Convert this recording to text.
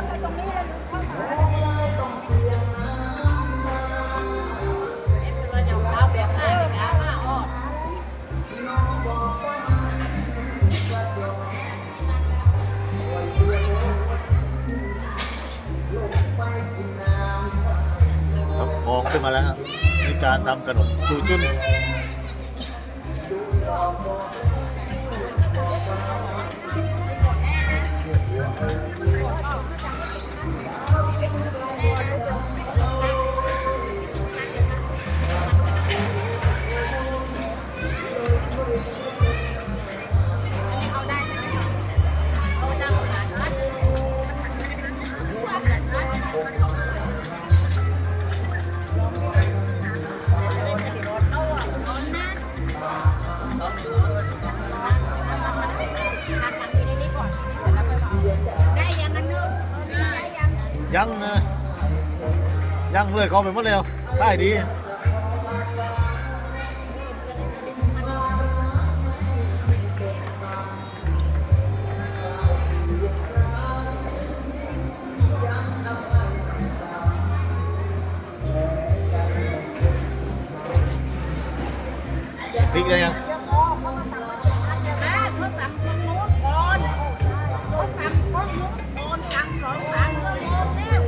วนไปตรงนี้เลยเข้ามาเอ็มเราจะเอาแบบหน้ามาออกครับออกขึ้นมาแล้วครับมีการทำขนมจูจุน ยังนะยังเลยเขาไปหมดแล้วได้ดี thích đây anh